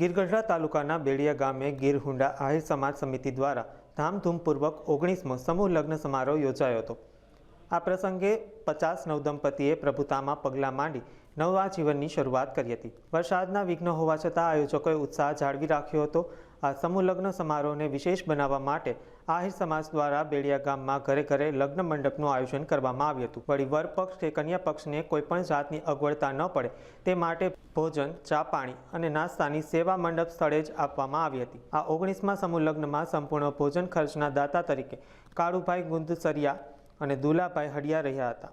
ગીરગઢડા તાલુકાના બેડિયા ગામે ગીર હુંડા આહિર સમાજ સમિતિ દ્વારા ધામધૂમપૂર્વક ઓગણીસમો સમૂહ લગ્ન સમારોહ યોજાયો હતો. આ પ્રસંગે પચાસ નવદંપતીએ પ્રભુતામાં પગલાં માંડી નવા જીવનની શરૂઆત કરી હતી. વરસાદના વિઘ્ન હોવા છતાં આયોજકોએ ઉત્સાહ જાળવી રાખ્યો હતો. આ સમૂહ લગ્ન સમારોહને વિશેષ બનાવવા માટે આહિર સમાજ દ્વારા બેડિયા ગામમાં ઘરે ઘરે લગ્ન મંડપનું આયોજન કરવામાં આવ્યું હતું. વળી વર પક્ષ કે કન્યા પક્ષને કોઈપણ જાતની અગવડતા ન પડે, તે માટે ભોજન, ચા પાણી અને નાસ્તાની સેવા મંડપ સ્થળે જ આપવામાં આવી હતી. આ ઓગણીસમાં સમૂહ લગ્નમાં સંપૂર્ણ ભોજન ખર્ચના દાતા તરીકે કાળુભાઈ ગુંદસરિયા અને દુલાભાઈ હડિયા રહ્યા હતા.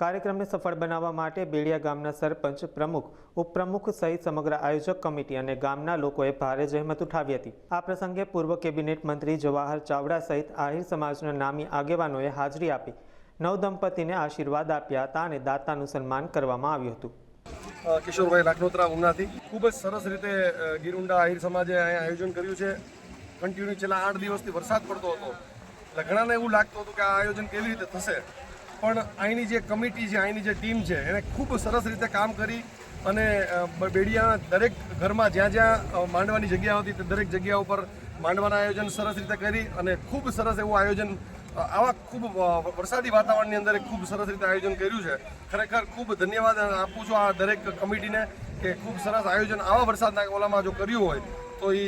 કાર્યક્રમને સફળ બનાવવા માટે બેડિયા ગામના સરપંચ પ્રમુખ, ઉપપ્રમુખ સહિત સમગ્ર આયોજક કમિટી અને ગામના લોકોએ ભારે જહેમત ઉઠાવી હતી. આ પ્રસંગે પૂર્વ કેબિનેટ મંત્રી જવાહર ચાવડા સહિત આહિર સમાજના નામી આગેવાનોએ હાજરી આપી નવદંપતીને આશીર્વાદ આપ્યા હતા અને દાતાનું સન્માન કરવામાં આવ્યું હતું. કિશોરભાઈ લાખનોત્રા ઉમનાથી ખૂબ જ સરસ રીતે ગીરુંડા આહિર સમાજે અહીંયા આયોજન કર્યું છે. કન્ટિન્યુ છેલ્લા આઠ દિવસથી વરસાદ પડતો હતો. એટલે ઘણાને એવું લાગતું હતું કે આ આયોજન કેવી રીતે થશે. પણ અહીંની જે કમિટી છે, અહીંની જે ટીમ છે એણે ખૂબ સરસ રીતે કામ કરી અને બેડિયાના દરેક ઘરમાં જ્યાં જ્યાં માંડવાની જગ્યા હતી, તે દરેક જગ્યા ઉપર માંડવાના આયોજન સરસ રીતે કરી અને ખૂબ સરસ એવું આયોજન આવા ખૂબ વરસાદી વાતાવરણની અંદર ખૂબ સરસ રીતે આયોજન કર્યું છે. ખરેખર ખૂબ ધન્યવાદ આપું છું આ દરેક કમિટીને કે ખૂબ સરસ આયોજન આવા વરસાદના ઓલામાં જો કર્યું હોય, તો એ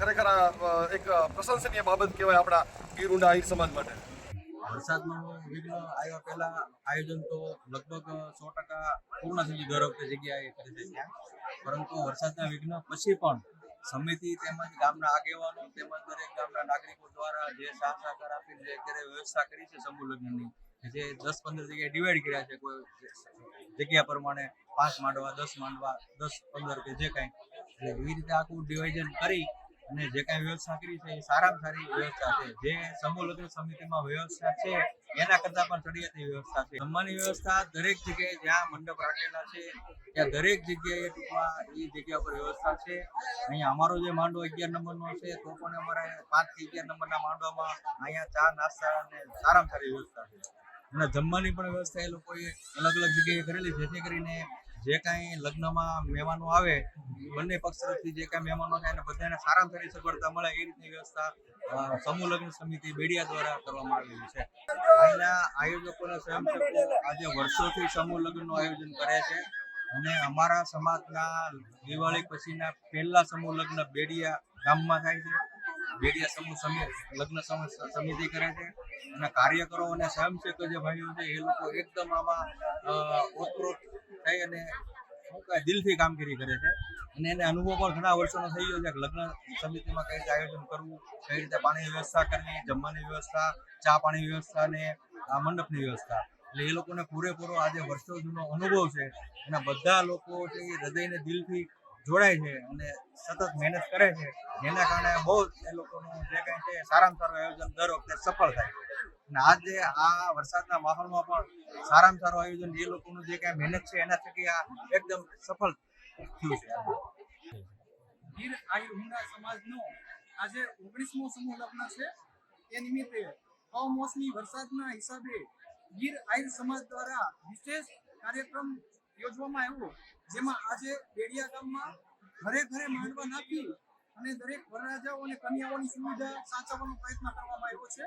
ખરેખર આ એક પ્રશંસનીય બાબત કહેવાય આપણા ગીર ઊંડા આહિર સમાજ માટે. વરસાદનું વિઘ્ન આવ્યા પહેલા આયોજન તો લગભગ સો ટકા પૂર્ણ થઈ ગયું, દર જગ્યાએ કરી છે. પરંતુ વરસાદના વિઘ્ન પછી પણ સમિતિ તેમજ ગામના આગેવાનો તેમજ દરેક ગામના નાગરિકો દ્વારા જે સાથ સહકાર આપીને જે અત્યારે વ્યવસ્થા કરી છે સમૂહ લગ્નની જે દસ પંદર જગ્યાએ ડિવાઈડ કર્યા છે, કોઈ જગ્યા પ્રમાણે પાંચ માંડવા, દસ માંડવા, દસ પંદર કે જે કાંઈ, એટલે એવી રીતે આખું ડિવાઈઝન કરી અને જે કાંઈ વ્યવસ્થા કરી છે એ સારામાં સારી વ્યવસ્થા છે. જે સમૂહ લગ્ન સમિતિમાં વ્યવસ્થા છે, એના કરતાં પણ ચડિયાતી વ્યવસ્થા છે. જમવાની વ્યવસ્થા દરેક જગ્યાએ જ્યાં મંડપ રાખેલા છે, ત્યાં દરેક જગ્યાએ ટૂંકમાં એ જગ્યા પર વ્યવસ્થા છે. અહીંયા અમારો જે માંડવો અગિયાર નંબરનો છે, તો પણ અમારે પાંચથી અગિયાર નંબરના માંડવામાં અહીંયા ચા, નાસ્તા અને સારામાં સારી વ્યવસ્થા છે. અને જમવાની પણ વ્યવસ્થા એ લોકોએ અલગ અલગ જગ્યાએ કરેલી જેથી કરીને જે કાંઈ લગ્નમાં મહેમાનો આવે, બંને પક્ષ તરફથી જે કાંઈ મહેમાનો થાય એને બધાને સારામાં સારી સગવડતા મળે એ રીતની વ્યવસ્થા સમૂહ લગ્ન સમિતિ બેડિયા દ્વારા કરવામાં આવેલી છે. અહીંના આયોજકોના સ્વયંસેવકો આજે વર્ષોથી સમૂહ લગ્નનું આયોજન કરે છે અને અમારા સમાજના દિવાળી પછીના પહેલા સમૂહ લગ્ન બેડિયા ગામમાં થાય છે. બેડિયા સમૂહ સમિ, લગ્ન સમિતિ કરે છે અને કાર્યકરો અને સ્વયંસેવકો જે ભાઈઓ છે એ લોકો એકદમ આમાં ઓતપ્રોત થઈ અને દિલથી કામગીરી કરે છે. અને એને અનુભવ પણ ઘણા વર્ષોનો થઈ ગયો છે લગ્ન સમિતિમાં કઈ રીતે આયોજન કરવું, કઈ રીતે પાણીની વ્યવસ્થા કરવી, જમવાની વ્યવસ્થા, ચા પાણી વ્યવસ્થા અને મંડપની વ્યવસ્થા. એટલે એ લોકોને પૂરેપૂરો આજે વર્ષો જૂનો અનુભવ છે. અને બધા લોકો હૃદયને દિલથી જોડાય છે અને સતત મહેનત કરે છે. જેના કારણે બહુ એ લોકોનું જે કંઈ છે, સારામાં સારું આયોજન દર વખતે સફળ થાય અને આજે આ વરસાદના માહોલમાં પણ સારામાં સારું આયોજન એ લોકોનું જે કાંઈ મહેનત છે, એના થકી આ એકદમ સફળ થયું છે. ગીર હુંડા સમાજનો આજે ઓગણીસમો સમૂહ લગ્ન છે. એ નિમિત્તે કમોસમી વરસાદના હિસાબે ગીર આયુર સમાજ દ્વારા વિશેષ કાર્યક્રમ યોજવામાં આવ્યો. જેમાં આજે બેડિયા ગામમાં ઘરે ઘરે માંડવા નાખી અને દરેક વરરાજાઓ અને કન્યાઓની સુવિધા સાચવવાનો પ્રયત્ન કરવામાં આવ્યો છે.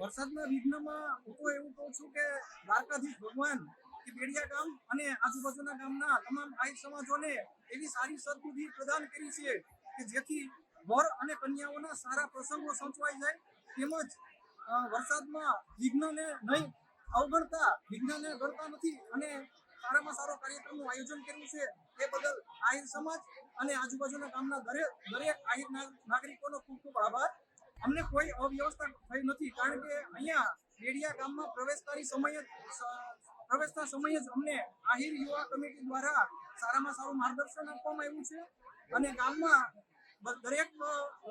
વરસાદના વિઘ્નમાં હું તો એવું કહું છું કે દ્વારકાધીશ ભગવાન કે બેડિયા ગામ અને આજુબાજુના ગામના તમામ આહિર સમાજોને એવી સારી સદબુદ્ધિ પ્રદાન કરી છે કે જેથી વર અને કન્યાઓના સારા પ્રસંગો સંચવાઈ જાય. તેમજ વરસાદમાં વિઘ્નને નહીં અવગણતા, વિઘ્નને ગણતા નથી અને સારામાં સારો કાર્યક્રમનું આયોજન કર્યું છે. એ બદલ આહિર સમાજ અને આજુબાજુના ગામના દરેક દરેક આહિર નાગરિકોનો ખૂબ ખૂબ આભાર. અમને કોઈ અવ્યવસ્થા થઈ નથી કારણ કે અહીંયા ડેડિયા ગામમાં પ્રવેશતાની સમયે પ્રવેશતા સમયે જ અમને આહિર યુવા કમિટી દ્વારા સારામાં સારું માર્ગદર્શન આપવામાં આવ્યું છે. અને ગામમાં દરેક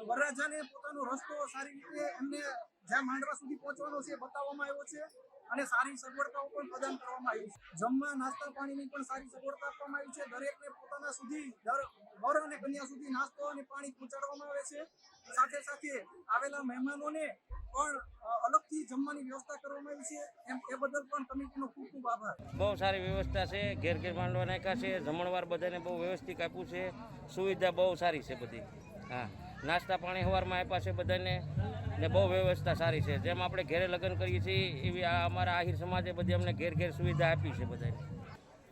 વરરાજાને પોતાનો રસ્તો સારી રીતે એમને જ્યાં માંડવા સુધી પહોંચવાનો છે બતાવવામાં આવ્યો છે. અને સારી સગવડતાઓ પણ પ્રદાન કરવામાં આવી છે. જમવા, નાસ્તા, પાણીની પણ સારી સગવડતા આપવામાં આવી છે. દરેકને પોતાના સુધી વર અને કન્યા સુધી નાસ્તો અને પાણી પહોંચાડવામાં આવે છે. સાથે સાથે આવેલા મહેમાનોને પણ અલગથી જમવાની વ્યવસ્થા કરવામાં આવી છે. એમ, એ બદલ પણ કમિટીનો ખૂબ ખૂબ આભાર. બહુ સારી વ્યવસ્થા છે. ઘેર ઘેર માંડવા નાખ્યા છે. જમણવાર બધાને બહુ વ્યવસ્થિત આપ્યું છે. સુવિધા બહુ સારી છે બધી. હા. નાસ્તા પાણી સવારમાં આપ્યા છે બધાને. ને બહુ વ્યવસ્થા સારી છે. જેમ આપણે ઘેરે લગ્ન કરીએ છીએ, એવી આ અમારા આહિર સમાજે બધી અમને ઘેર ઘેર સુવિધા આપી છે બધાને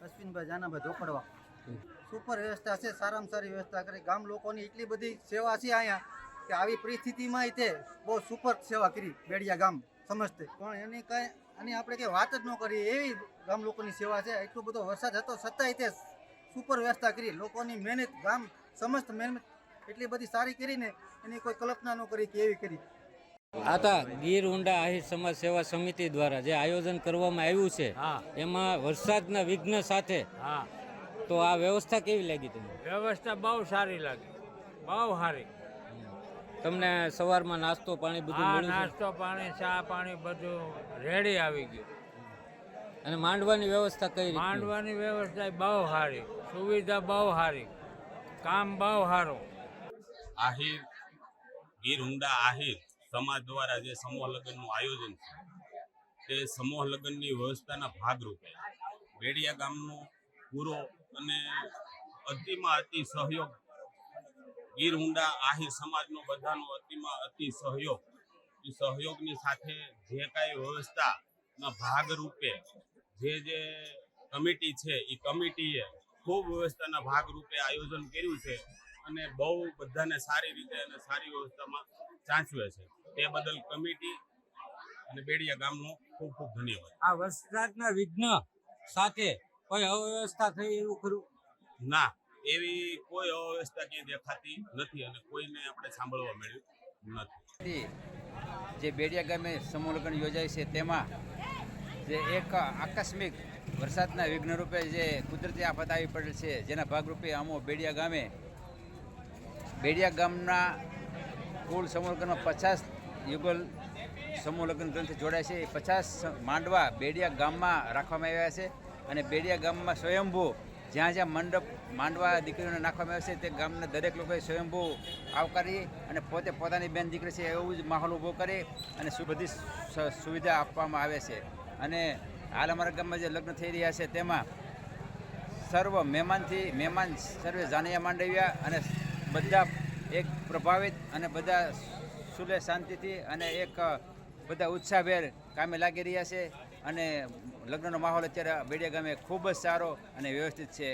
અશ્વિનભાઈ જાનાભાઈ ધોકડવા સુપર વ્યવસ્થા છે, સારામાં સારી વ્યવસ્થા કરી. ગામ લોકોની એટલી બધી સેવા છે અહીંયા કે આવી પરિસ્થિતિમાં તે બહુ સુપર સેવા કરી બેડિયા ગામ સમજતે પણ એની કાંઈ, એની આપણે કંઈ વાત જ ન કરીએ, એવી ગામ લોકોની સેવા છે. એટલો બધો વરસાદ હતો, છતાંય તે સુપર વ્યવસ્થા કરી. લોકોની મહેનત, ગામ સમસ્ત મહેનત એટલી બધી સારી કરીને એની કોઈ કલ્પના ન કરી કે એવી કરી. આતા ગીર ઊંડા આહિર સમાજ સેવા સમિતિ દ્વારા જે આયોજન કરવામાં આવ્યું છે એમાં વરસાદના વિઘ્ન સાથે હા. તો આ વ્યવસ્થા કેવી લાગી તમને? વ્યવસ્થા બહુ સારી લાગી. બહુ સારી. તમને સવારમાં નાસ્તો પાણી બધું મળ્યું નાસ્તો પાણી ચા પાણી બધું રેડી આવી ગયું. અને માંડવાની વ્યવસ્થા કઈ માંડવાની વ્યવસ્થા બહુ સારી. સુવિધા બહુ સારી. કામ બહુ સારું. આહિર ગીર ઊંડા આહિર. સમાજ દ્વારા જે સમૂહ લગ્નનું આયોજન છે, તે સમૂહ લગ્નની વ્યવસ્થાના ભાગરૂપે બેડિયા ગામનો પૂરો અને અતિમાં અતિ સહયોગ, ગીર હુંડા આહિર સમાજનો બધાનો અતિમાં અતિ સહયોગ, એ સહયોગની સાથે જે કાંઈ વ્યવસ્થાના ભાગરૂપે જે જે કમિટી છે, એ કમિટીએ ખૂબ વ્યવસ્થાના ભાગરૂપે આયોજન કર્યું છે અને બહુ બધાને સારી રીતે અને સારી વ્યવસ્થામાં ચાંચવે છે. તે બદલ કમિટી અને બેડિયા ગામનો ખૂબ ખૂબ ધન્યવાદ. આ વરસાદના વિઘ્ન સાથે કોઈ અવ્યવસ્થા થઈ એવું ખરું? ના એવી કોઈ અવ્યવસ્થા ક્યાંય દેખાતી નથી અને કોઈને આપણે સાંભળવા મળ્યું નથી. જે બેડિયા ગામે સમૂહ લગ્ન યોજાય છે તેમાં જે એક આકસ્મિક વરસાદના વિઘ્ન રૂપે જે કુદરતી આફત આવી પડેલ છે જેના ભાગરૂપે અમો બેડિયા ગામે બેડિયા ગામના કુલ સમૂહ લગ્નમાં પચાસ યુગલ સમૂહ લગ્ન ગ્રંથ જોડાય છે. એ પચાસ માંડવા બેડિયા ગામમાં રાખવામાં આવ્યા છે અને બેડિયા ગામમાં સ્વયંભૂ જ્યાં જ્યાં મંડપ માંડવા દીકરીઓને નાખવામાં આવે છે તે ગામના દરેક લોકોએ સ્વયંભૂ આવકારી અને પોતે પોતાની બેન દીકરી છે એવું જ માહોલ ઊભો કરી અને બધી સુવિધા આપવામાં આવે છે. અને હાલ અમારા ગામમાં જે લગ્ન થઈ રહ્યા છે તેમાં સર્વ મહેમાનથી મહેમાન સર્વે જાનૈયા માંડવ્યા અને બધા એક પ્રભાવિત અને બધા સુલે શાંતિથી અને એક બધા ઉત્સાહભેર કામે લાગી રહ્યા છે. અને લગ્નનો માહોલ અત્યારે બેડિયા ગામે ખૂબ જ સારો અને વ્યવસ્થિત છે.